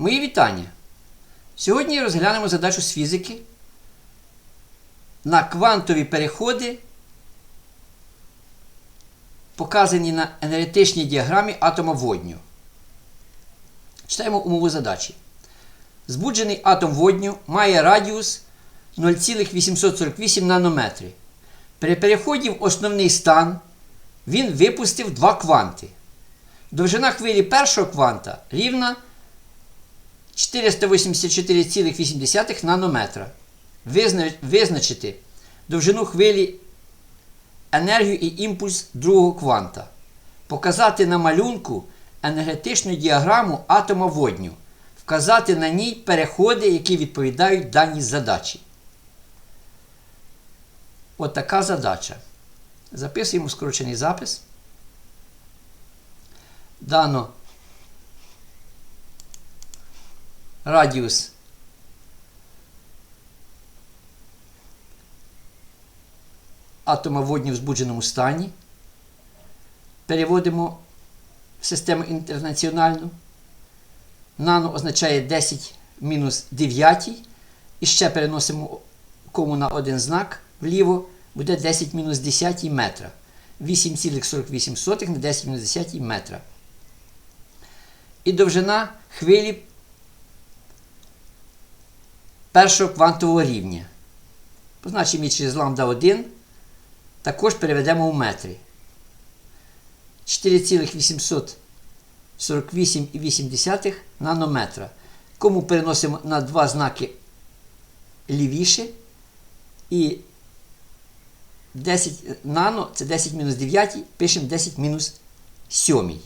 Мої вітання! Сьогодні розглянемо задачу з фізики на квантові переходи, показані на енергетичній діаграмі атома водню. Читаємо умову задачі. Збуджений атом водню має радіус 0,848 нанометри. При переході в основний стан він випустив два кванти. Довжина хвилі першого кванта рівна 484,8 нанометра. Визначити довжину хвилі енергію і імпульс другого кванта. Показати на малюнку енергетичну діаграму атома водню. Вказати на ній переходи, які відповідають даній задачі. От задача. Записуємо скорочений запис. Дано радіус атома водню в збудженому стані. Переводимо в систему інтернаціональну. Нано означає 10 мінус 9. І ще переносимо кому на один знак вліво, буде 10 мінус 10 метра. 8,48 на 10 мінус 10 метра. І довжина хвилі першого квантового рівня. Позначимо її через ламда 1. Також переведемо в метри. 4,848,8 нанометра. Кому переносимо на два знаки лівіше. І 10 нано це 10 мінус 9, пишемо 10 мінус 7.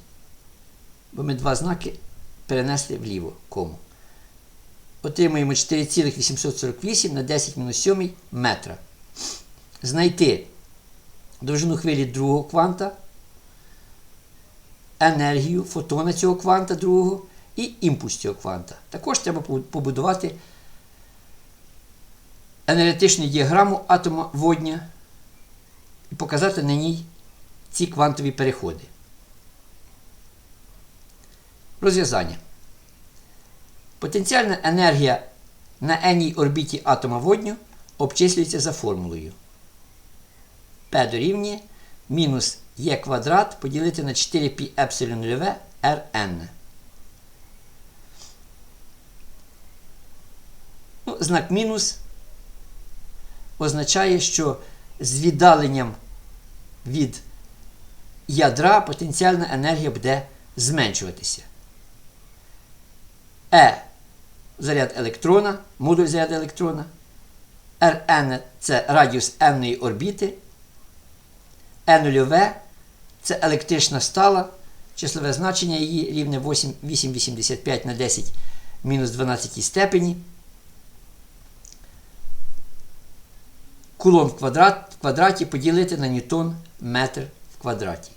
Бо ми два знаки перенесли вліво кому. Отримуємо 4,848 на 10 мінус 7 метра. Знайти довжину хвилі другого кванта, енергію фотона цього кванта другого і імпульс цього кванта. Також треба побудувати енергетичну діаграму атома водня і показати на ній ці квантові переходи. Розв'язання. Потенціальна енергія на енній орбіті атома водню обчислюється за формулою. P дорівнює мінус Е квадрат поділити на 4π епсилон нульове Rn. Ну, знак мінус означає, що з віддаленням від ядра потенціальна енергія буде зменшуватися. Е заряд електрона, модуль заряду електрона. Rn це радіус n орбіти. Е0В це електрична стала. Числове значення її рівне 8,85 на 10 мінус 12 степені. Кулон в, квадрат, в квадраті поділити на ньютон метр в квадраті.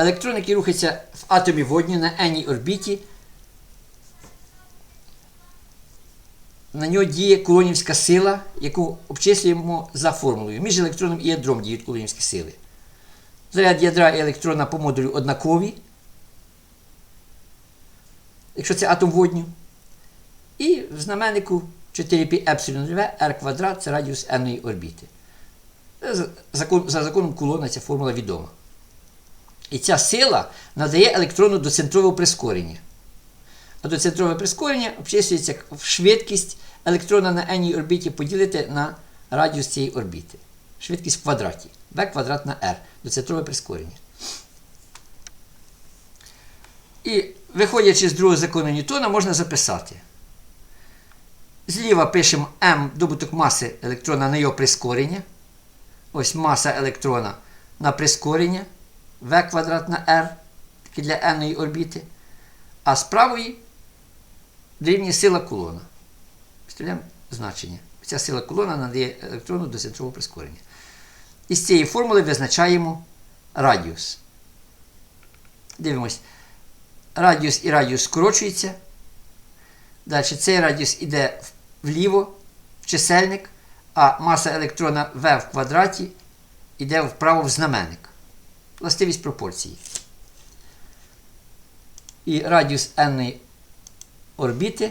Електрон, який рухається в атомі водню на енній орбіті, на нього діє кулонівська сила, яку обчислюємо за формулою. Між електроном і ядром діють кулонівські сили. Заряд ядра і електрона по модулю однакові, якщо це атом водню. І в знаменнику 4π епсилон v r квадрат це радіус n орбіти. За законом Кулона ця формула відома. І ця сила надає електрону доцентрове прискорення. А доцентрове прискорення обчислюється в швидкість електрона на n орбіті поділити на радіус цієї орбіти. Швидкість в квадраті. v квадрат на r. Доцентрове прискорення. І виходячи з другого закону Ньютона, можна записати. Зліва пишемо m добуток маси електрона на його прискорення. Ось маса електрона на прискорення v квадрат на r, для n орбіти. А з правої дорівнює сила кулона. Вставляємо значення. Ця сила кулона надає електрону до центрового прискорення. І з цієї формули визначаємо радіус. Дивимось. Радіус і радіус скорочується. Далі цей радіус йде вліво в чисельник, а маса електрона v в квадраті йде вправо в знаменник. Властивість пропорції. І радіус n орбіти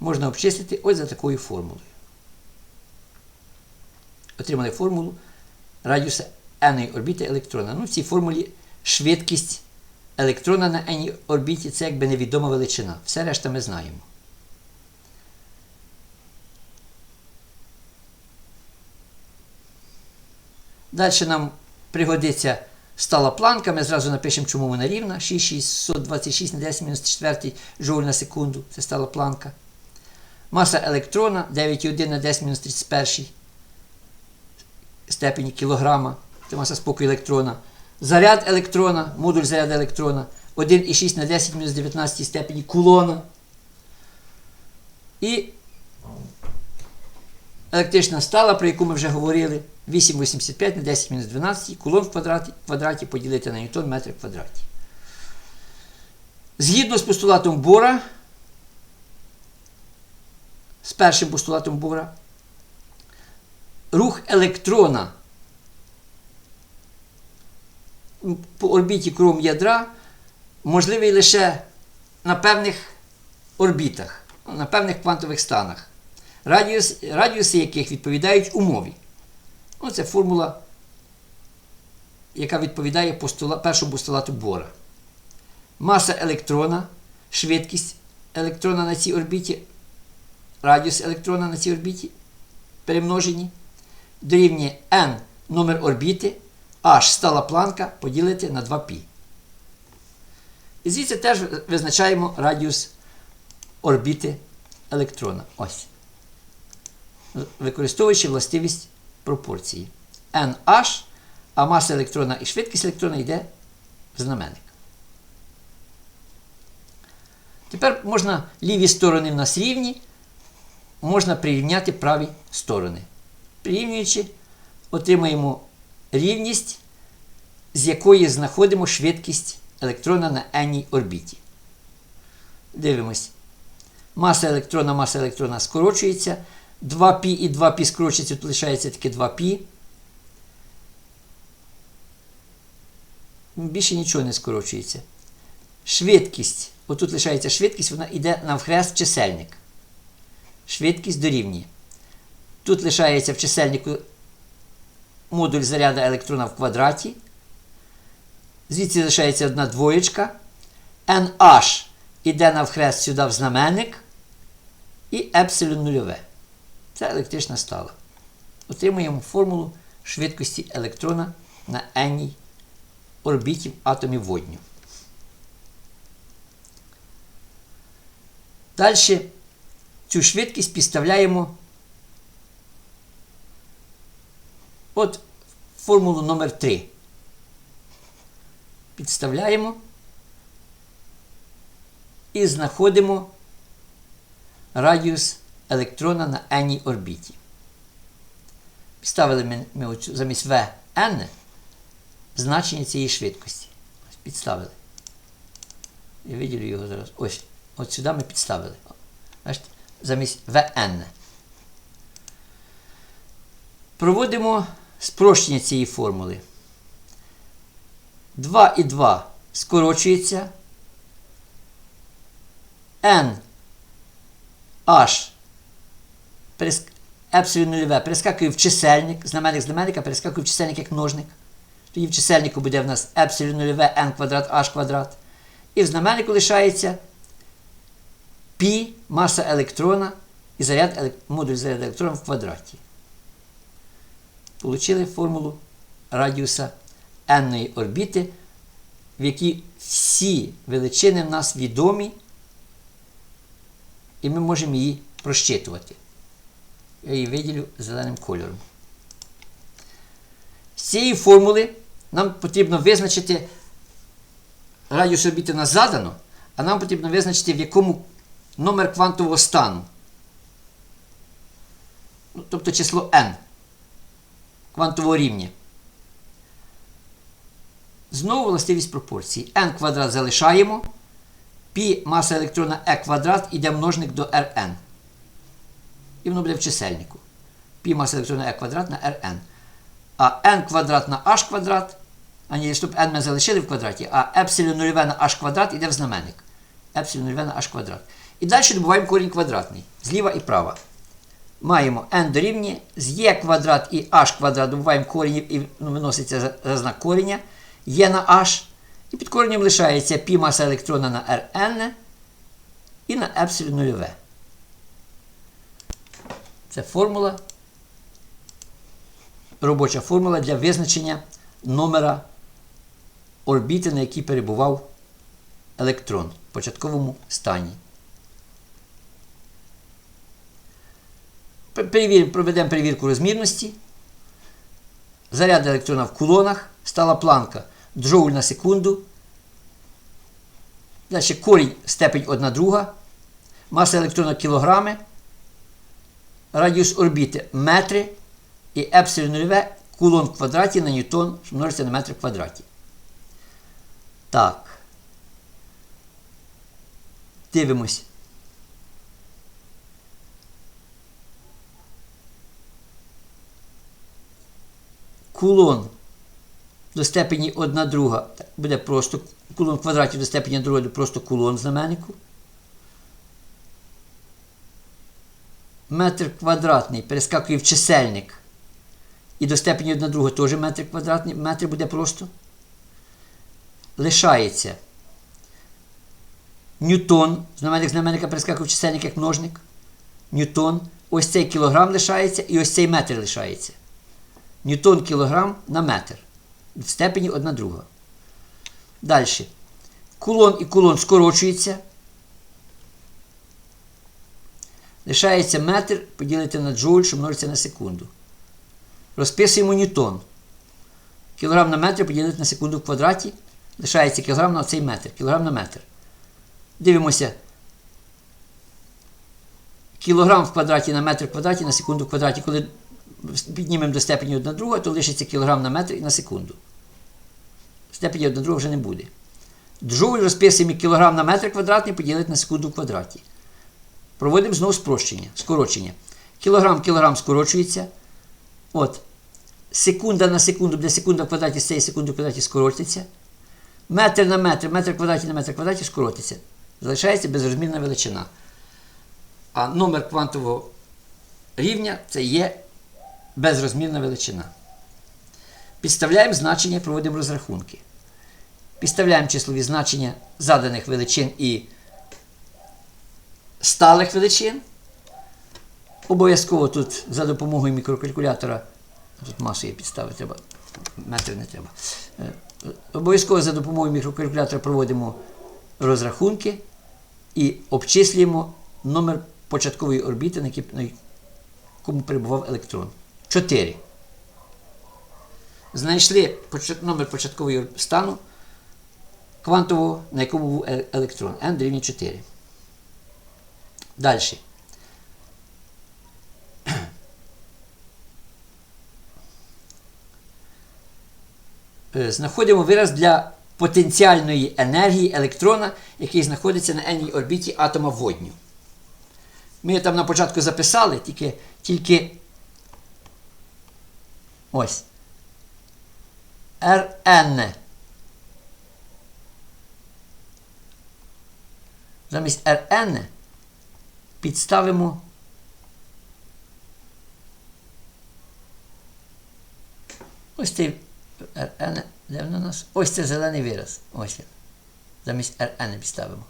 можна обчислити ось за такою формулою. Отримали формулу радіуса n орбіти електрона. Ну, в цій формулі швидкість електрона на n орбіті це якби невідома величина. Все решта ми знаємо. Далі нам пригодиться стала планка. Ми зразу напишемо, чому вона рівна. 6626 на 10 мінус 4 джоуль на секунду. Це стала планка. Маса електрона 9,1 на 10 мінус 31 степені кілограма. Це маса спокою електрона. Заряд електрона, модуль заряду електрона 1,6 на 10 мінус 19 степені кулона. І електрична стала, про яку ми вже говорили, 8,85 на 10 мінус 12 кулон в квадраті, квадраті поділити на ньютон метр в квадраті. Згідно з постулатом Бора, з першим постулатом Бора, рух електрона по орбіті кром ядра можливий лише на певних орбітах, на певних квантових станах, радіус, радіуси яких відповідають умові. Ну, це формула, яка відповідає постула, першому постулату Бора. Маса електрона, швидкість електрона на цій орбіті, радіус електрона на цій орбіті перемножені, дорівнює n номер орбіти, h стала планка поділити на 2π. І звідси теж визначаємо радіус орбіти електрона. Ось. Використовуючи властивість пропорції. NH, а маса електрона і швидкість електрона йде в знаменник. Тепер можна ліві сторони в нас рівні, можна прирівняти праві сторони. Прирівнюючи, отримаємо рівність, з якої знаходимо швидкість електрона на n орбіті. Дивимось. Маса електрона, маса електрона скорочується. 2π і 2π скорочується, тут лишається таке 2π. Більше нічого не скорочується. Швидкість. Отут лишається швидкість, вона йде навхрест в чисельник. Швидкість дорівнює. Тут лишається в чисельнику модуль заряду електрона в квадраті. Звідси лишається одна двоєчка. NH іде навхрест сюди в знаменник. І епсилон нульове. Це електрична стала. Отримуємо формулу швидкості електрона на n орбіті атомів водню. Далі цю швидкість підставляємо от формулу номер 3 Підставляємо і знаходимо радіус електрона на n орбіті. Підставили ми, оцю, замість Vn значення цієї швидкості. Підставили. Я виділю його зараз. Ось. От сюди ми підставили. Бачите? Замість Vn. Проводимо спрощення цієї формули. 2 і 2 скорочується. N H епсилон нульове перескакує в чисельник, знаменник знаменника перескакує в чисельник як множник. Тоді в чисельнику буде в нас епсилон нульове n квадрат h квадрат. І в знаменнику лишається π маса електрона і заряд, модуль заряду електрона в квадраті. Получили формулу радіуса n орбіти, в якій всі величини в нас відомі, і ми можемо її прощитувати. Я її виділю зеленим кольором. З цієї формули нам потрібно визначити радіус орбіти нас задано, а нам потрібно визначити, в якому номер квантового стану. Ну, Тобто число n квантового рівня. Знову властивість пропорції. n квадрат залишаємо. Пі маса електрона e квадрат іде множник до Rn. І воно буде в чисельнику. Пі маса електрона e квадрат на Rn. А n квадрат на h квадрат А ні, щоб n ми залишили в квадраті, а епсилон нульове на h квадрат іде в знаменник. Епсилон нульове на h квадрат. І далі добуваємо корінь квадратний. Зліва і права. Маємо n дорівнює, з e квадрат і h квадрат добуваємо корінь і ну, виноситься за, знак коріння. Є на h. І під коренем лишається π маса електрона на Rn і на епсилон нульове. Це формула, робоча формула для визначення номера орбіти, на якій перебував електрон в початковому стані. Проведемо перевірку розмірності. Заряд електрона в кулонах. Стала планка джоуль на секунду. Далі корінь степень 1 друга. Маса електрона кілограми. Радіус орбіти метри. І епсилон нульове кулон в квадраті на ньютон, що множиться на метр в квадраті. Так. Дивимось. Кулон до степені 1 друга буде просто кулон в квадраті до степені 2 буде просто кулон знаменнику. Метр квадратний перескакує в чисельник. І до степені 1 друга теж метр квадратний. Метр буде просто. Лишається. Ньютон. Знаменник знаменника перескакує в чисельник як множник. Ньютон. Ось цей кілограм лишається і ось цей метр лишається. Ньютон кілограм на метр. В степені 1 друга. Далі. Кулон і кулон скорочується. Лишається метр поділити на джоуль, що множиться на секунду. Розписуємо ньютон. Кілограм на метр поділити на секунду в квадраті. Лишається кілограм на цей метр. Кілограм на метр. Дивимося. Кілограм в квадраті на метр в квадраті на секунду в квадраті. Коли піднімемо до степені 1 друга, то лишиться кілограм на метр і на секунду. Степені 1 друга вже не буде. Джоуль розписуємо кілограм на метр квадратний поділити на секунду в квадраті. Проводимо знову спрощення, скорочення. Кілограм кілограм скорочується. От. Секунда на секунду, буде секунда в квадраті з цієї секунди в квадраті скоротиться. Метр на метр, метр в квадраті на метр в квадраті скоротиться. Залишається безрозмірна величина. А номер квантового рівня це є безрозмірна величина. Підставляємо значення, проводимо розрахунки. Підставляємо числові значення заданих величин і сталих величин. Обов'язково тут за допомогою мікрокалькулятора, тут масу є підстави, треба, метр не треба. Е, Обов'язково за допомогою мікрокалькулятора проводимо розрахунки і обчислюємо номер початкової орбіти, на якому перебував електрон. 4. Знайшли номер початкової стану квантового, на якому був е- електрон. n дорівнює 4. Далі. Е, Знаходимо вираз для потенціальної енергії електрона, який знаходиться на n орбіті атома водню. Ми там на початку записали, тільки, тільки ось. Rn. Замість Rn підставимо ось цей Rn, де воно нас? Ось це зелений вираз. Ось він. Замість Rn підставимо.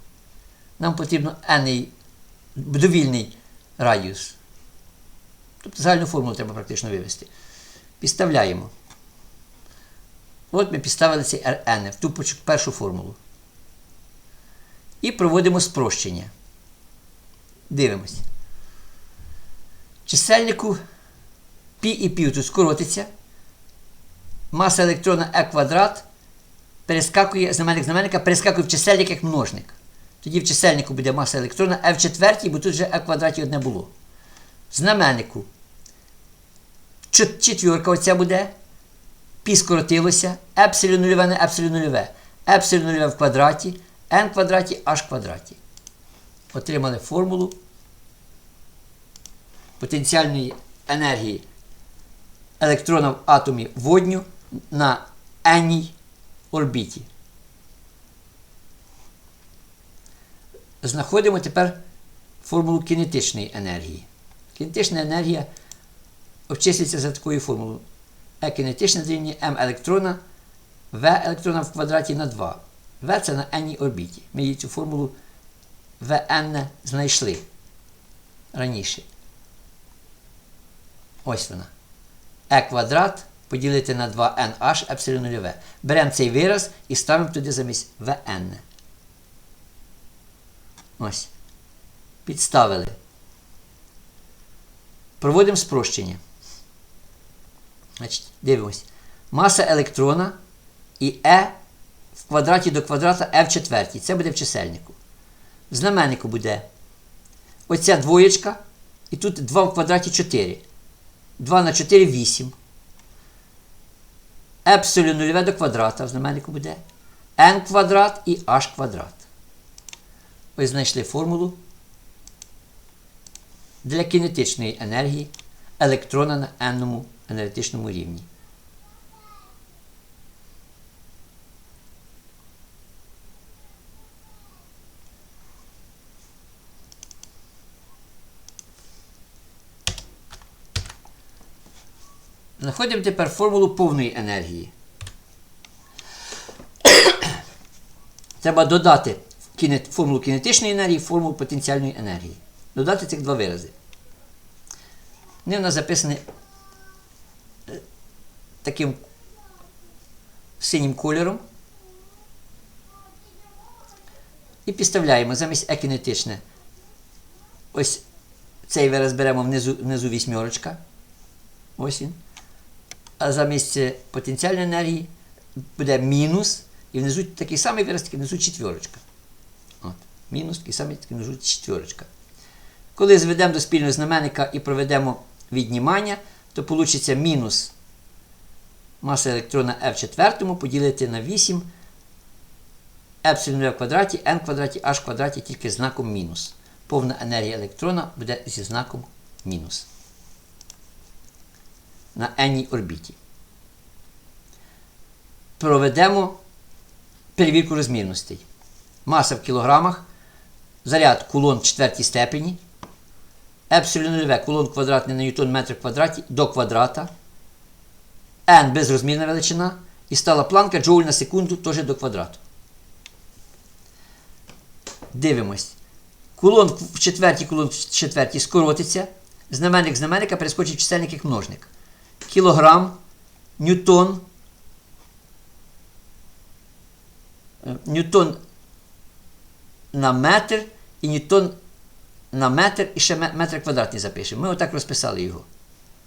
Нам потрібно n довільний радіус. Тобто загальну формулу треба практично вивести. Підставляємо. От ми підставили цей Rn в ту першу формулу. І проводимо спрощення. Дивимось. Чисельнику π і π тут скоротиться. Маса електрона e квадрат перескакує, знаменник знаменника перескакує в чисельник як множник. Тоді в чисельнику буде маса електрона e в четвертій, бо тут вже e в квадраті одне було. В знаменнику чет- четвірка оця буде. Пі скоротилося, епсилон нульове на епсилон нульове. Епсилон нульове в квадраті, n в квадраті, h в квадраті. Отримали формулу потенціальної енергії електрона в атомі водню на n орбіті. Знаходимо тепер формулу кінетичної енергії. Кінетична енергія обчислюється за такою формулою. Е кінетична дорівнює М електрона, В електрона в квадраті на 2. В це на n орбіті. Ми її цю формулу Vn знайшли раніше. Ось вона. Е квадрат поділити на 2nh епсилон нульове. Беремо цей вираз і ставимо туди замість Vn. Ось. Підставили. Проводимо спрощення. Значить, дивимось. Маса електрона і Е в квадраті до квадрата Е в четвертій. Це буде в чисельнику. Знаменнику буде оця двоєчка. І тут 2 в квадраті 4. 2 на 4 8. Епсилон нульове до квадрата в знаменнику буде. n квадрат і h квадрат. Ось знайшли формулу для кінетичної енергії електрона на n енергетичному рівні. Знаходимо тепер формулу повної енергії. Треба додати формулу кінетичної енергії, формулу потенціальної енергії. Додати цих два вирази. Вони в нас записані е, таким синім кольором. І підставляємо замість е кінетичне. Ось цей вираз беремо внизу, внизу вісьмерочка. Ось він. А замість е, потенціальної енергії буде мінус. І внизу такий самий вираз, тільки внизу четверочка. От. Мінус, такий самий, тільки внизу четверочка. Коли зведемо до спільного знаменника і проведемо віднімання, то вийде мінус маса електрона F в четвертому поділити на 8 епсилон в квадраті, n квадраті, h квадраті тільки знаком мінус. Повна енергія електрона буде зі знаком мінус. На n орбіті. Проведемо перевірку розмірностей. Маса в кілограмах, заряд кулон в четвертій степені, епсилон нульове кулон квадратний на ньютон метр квадраті до квадрата, n безрозмірна величина і стала планка джоуль на секунду теж до квадрату. Дивимось. Кулон в четвертій, кулон в четвертій скоротиться. Знаменник знаменника перескочить в чисельник як множник. Кілограм, ньютон. е, Ньютон на метр і ньютон на метр і ще метр квадратний запишемо. Ми отак розписали його.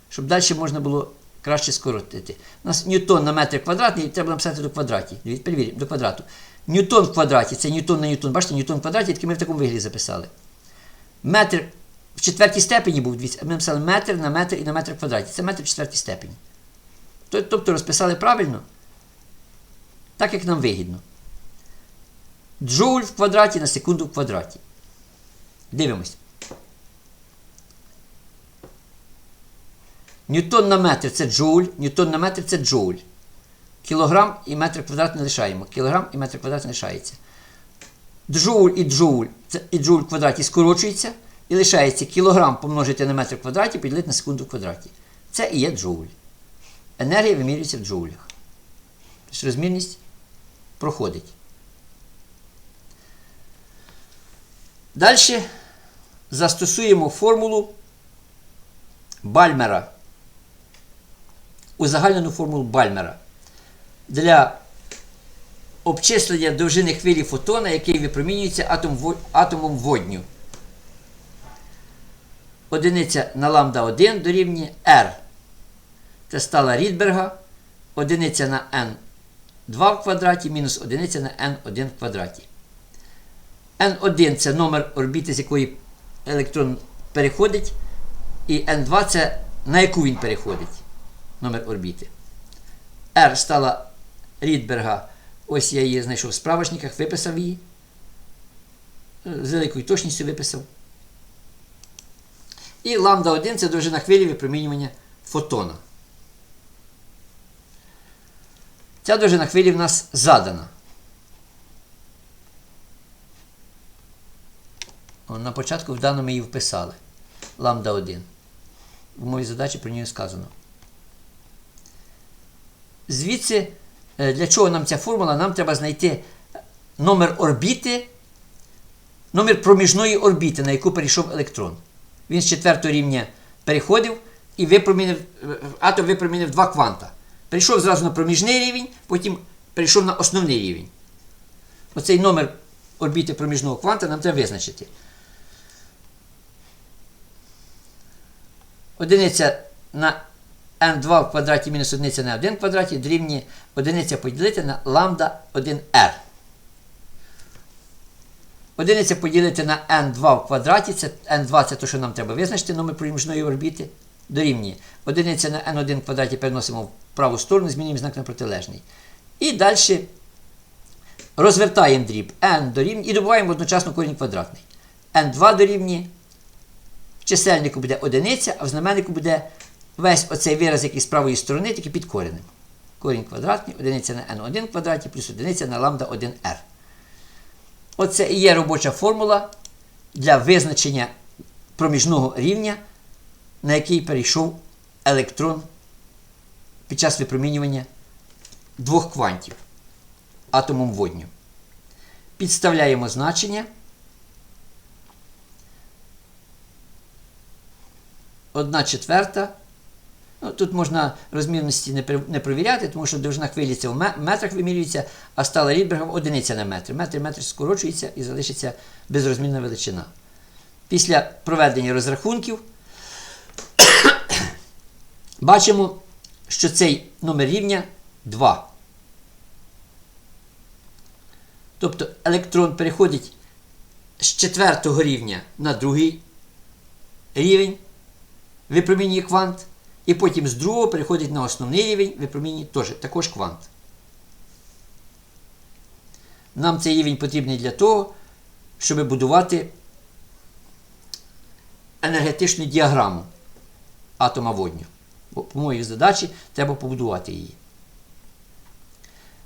Щоб далі можна було краще скоротити. У нас ньютон на метр квадратний, треба написати до квадраті. Перевіримо, до квадрату. Ньютон в квадраті це ньютон на ньютон. Бачите, ньютон в квадраті, тільки ми в такому вигляді записали. Метр в четвертій степені був, ми написали метр на метр і на метр в квадраті. Це метр в четвертій степені. Тобто розписали правильно, так як нам вигідно. Джоуль в квадраті на секунду в квадраті. Дивимось. Ньютон на метр це джоуль, ньютон на метр це джоуль. Кілограм і метр квадратний лишаємо. Кілограм і метр квадратний лишається. Джоуль і джоуль, це і джоуль в квадраті скорочується і лишається кілограм помножити на метр квадраті, поділити на секунду в квадраті. Це і є джоуль. Енергія вимірюється в джоулях. Тобто розмірність проходить. Далі застосуємо формулу Бальмера. Узагальнену формулу Бальмера для обчислення довжини хвилі фотона, який випромінюється атом, атомом водню. Одиниця на ламбда 1 дорівнює R. Це стала Рідберга. Одиниця на n2 в квадраті мінус одиниця на n1 в квадраті. N1 це номер орбіти, з якої електрон переходить. І N2 це на яку він переходить. Номер орбіти. R стала Рідберга. Ось я її знайшов в справочниках, виписав її. З великою точністю виписав. І ламбда 1 це довжина хвилі випромінювання фотона. Ця довжина хвилі в нас задана. На початку в даному її вписали. Ламда 1. В моїй задачі про нього сказано. Звідси, е, для чого нам ця формула? Нам треба знайти номер орбіти, номер проміжної орбіти, на яку перейшов електрон. Він з четвертого рівня переходив і випромінив, е, атом випромінив два кванта. Перейшов зразу на проміжний рівень, потім перейшов на основний рівень. Оцей номер орбіти проміжного кванта нам треба визначити. Одиниця на n2 в квадраті мінус одиниця на 1 в квадраті дорівнює одиниця поділити на ламбда 1r. Одиниця поділити на n2 в квадраті, це n2 це те, що нам треба визначити, номер проміжної орбіти, дорівнює. Одиниця на n1 в квадраті переносимо в праву сторону, змінюємо знак на протилежний. І далі розвертаємо дріб n дорівнює і добуваємо одночасно корінь квадратний. n2 дорівнює. Чисельнику буде одиниця, а в знаменнику буде весь оцей вираз, який з правої сторони, тільки під коренем. Корінь квадратний, одиниця на n1 квадраті плюс одиниця на ламбда 1r. Оце і є робоча формула для визначення проміжного рівня, на який перейшов електрон під час випромінювання двох квантів атомом водню. Підставляємо значення. Одна четверта. Ну, тут можна розмірності не, не провіряти, тому що довжина хвилі це в метрах вимірюється, а стала Рідберга одиниця на метр. Метр метр скорочується і залишиться безрозмірна величина. Після проведення розрахунків бачимо, що цей номер рівня 2. Тобто електрон переходить з четвертого рівня на другий рівень, випромінює квант, і потім з другого переходить на основний рівень, випромінює теж, також квант. Нам цей рівень потрібний для того, щоб будувати енергетичну діаграму атома водню. Бо по моїй задачі треба побудувати її.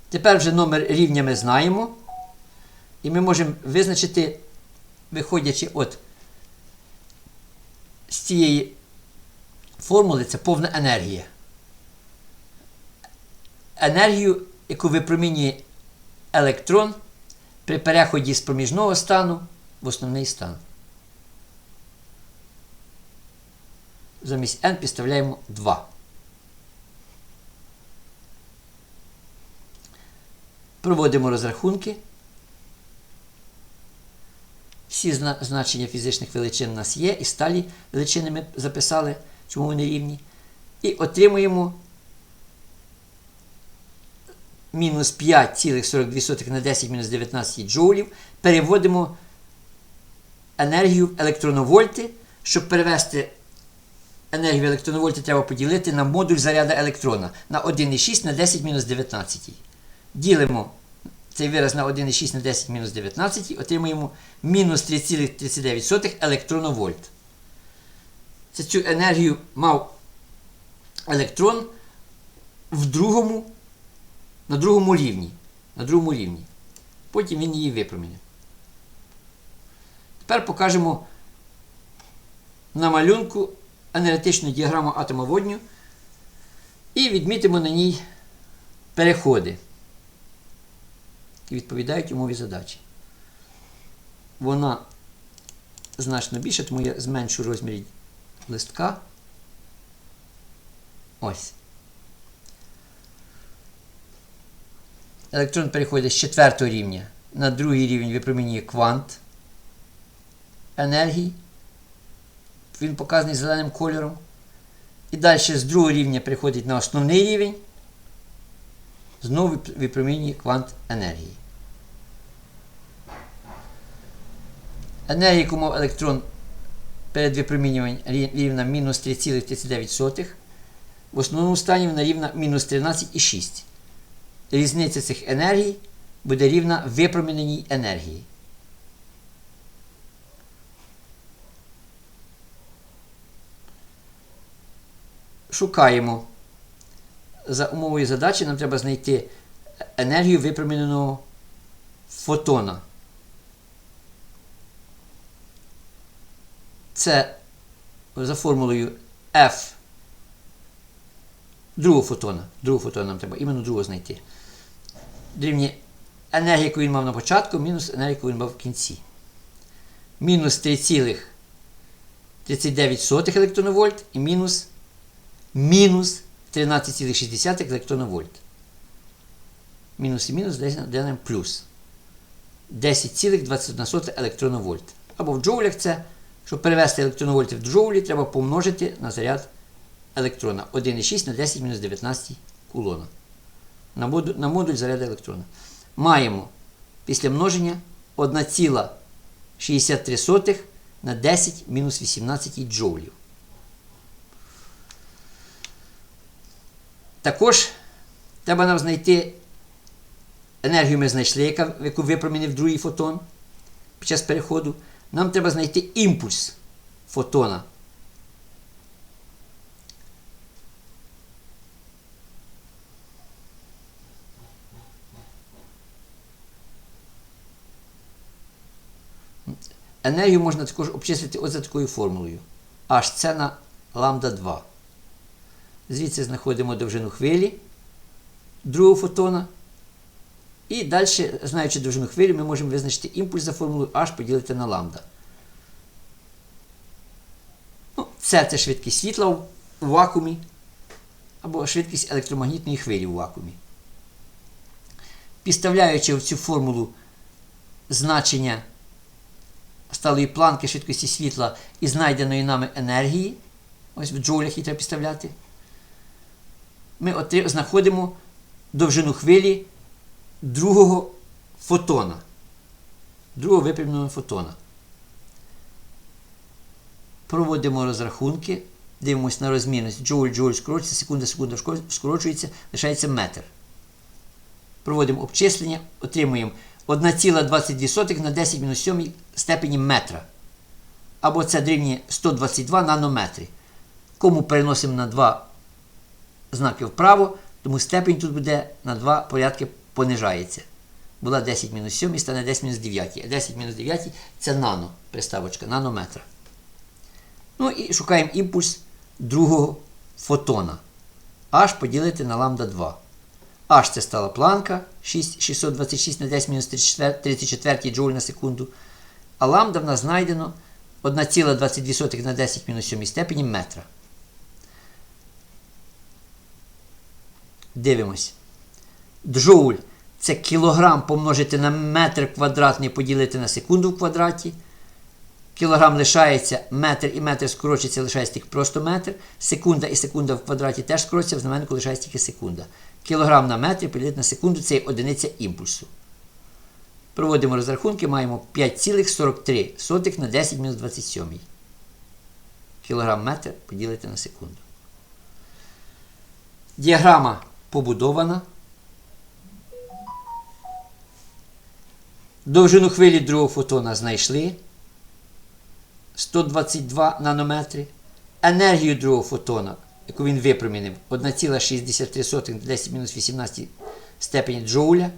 Тепер вже номер рівня ми знаємо. І ми можемо визначити, виходячи от з цієї формули, це повна енергія. Енергію, яку випромінює електрон при переході з проміжного стану в основний стан. Замість n підставляємо 2. Проводимо розрахунки. Всі значення фізичних величин у нас є, і сталі величини ми записали, чому вони рівні. І отримуємо мінус 5,42 на 10 мінус 19 джоулів. Переводимо енергію в електроновольти. Щоб перевести енергію в електроновольти, треба поділити на модуль заряду електрона на 1,6 на 10 мінус 19. Ділимо цей вираз на 1,6 на 10 мінус 19 отримуємо мінус 3,39 електроновольт. Це цю енергію мав електрон в другому, на другому рівні. На другому рівні. Потім він її випромінив. Тепер покажемо на малюнку енергетичну діаграму атома водню і відмітимо на ній переходи які відповідають умові задачі. Вона значно більша, тому я зменшу розмір листка. Ось. Електрон переходить з четвертого рівня на другий рівень випромінює квант енергії. Він показаний зеленим кольором. І далі з другого рівня переходить на основний рівень знову випромінює квант енергії. Енергія, яку електрон перед випромінюванням рівна мінус 3,39. В основному стані вона рівна мінус 13,6. Різниця цих енергій буде рівна випроміненій енергії. Шукаємо за умовою задачі нам треба знайти енергію випроміненого фотона. Це за формулою F другого фотона. Другого фотона нам треба, іменно другого знайти. Дорівнює енергія, яку він мав на початку, мінус енергія, яку він мав в кінці. Мінус 3,39 електроновольт і мінус, мінус 13,6 електроновольт. Мінус і мінус де нам плюс. 10,21 електроновольт. Або в джоулях це, щоб перевести електроновольти в джоулі, треба помножити на заряд електрона. 1,6 на 10 мінус 19 кулона. На модуль, на модуль заряду електрона. Маємо після множення 1,63 на 10 мінус 18 джоулів. Також треба нам знайти енергію ми знайшли, яку випромінив другий фотон під час переходу. Нам треба знайти імпульс фотона. Енергію можна також обчислити ось за такою формулою. H це на ламбда 2. Звідси знаходимо довжину хвилі другого фотона. І далі, знаючи довжину хвилі, ми можемо визначити імпульс за формулою H поділити на ламбда. Ну, Це це швидкість світла у вакуумі або швидкість електромагнітної хвилі у вакуумі. Підставляючи в цю формулу значення сталої планки швидкості світла і знайденої нами енергії, ось в джоулях її треба підставляти, ми знаходимо довжину хвилі другого фотона. Другого випрямленого фотона. Проводимо розрахунки, дивимося на розмірність. Джоуль, джоуль скорочується, секунда, секунда скорочується, лишається метр. Проводимо обчислення, отримуємо 1,22 на 10 мінус 7 степені метра. Або це дорівнює 122 нанометри. Кому переносимо на 2 знаки вправо, тому степень тут буде на 2 порядки понижається. Була 10 мінус 7 і стане 10 мінус 9. А 10 мінус 9 це нано приставочка, нанометра. Ну і шукаємо імпульс другого фотона. H поділити на ламбда 2. H це стала планка 6, 626 на 10 мінус 34 джоуль на секунду. А ламбда в нас знайдено 1,22 на 10 мінус 7 степені метра. Дивимось. Джоуль це кілограм помножити на метр квадратний поділити на секунду в квадраті. Кілограм лишається, метр і метр скорочиться, лишається тільки просто метр. Секунда і секунда в квадраті теж скорочиться, в знаменнику лишається тільки секунда. Кілограм на метр поділити на секунду це одиниця імпульсу. Проводимо розрахунки, маємо 5,43 на 10 мінус 27. Кілограм метр поділити на секунду. Діаграма побудована. Довжину хвилі другого фотона знайшли 122 нанометри. Енергію другого фотона, яку він випромінив, 1,63 на 10-18 степені джоуля.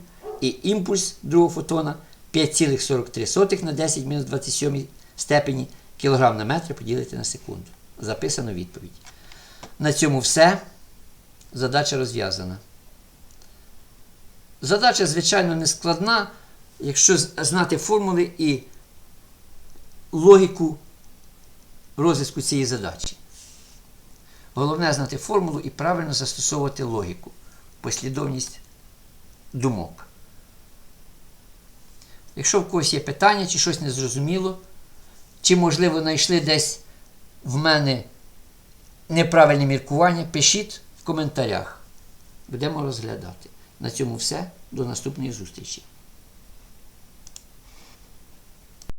І імпульс другого фотона 5,43 на 10 мінус 27 степені кілограм на метр поділити на секунду. Записано відповідь. На цьому все. Задача розв'язана. Задача, звичайно, не складна, якщо знати формули і логіку розв'язку цієї задачі. Головне знати формулу і правильно застосовувати логіку, послідовність думок. Якщо в когось є питання, чи щось незрозуміло, чи, можливо, знайшли десь в мене неправильне міркування, пишіть в коментарях. Будемо розглядати. На цьому все. До наступної зустрічі.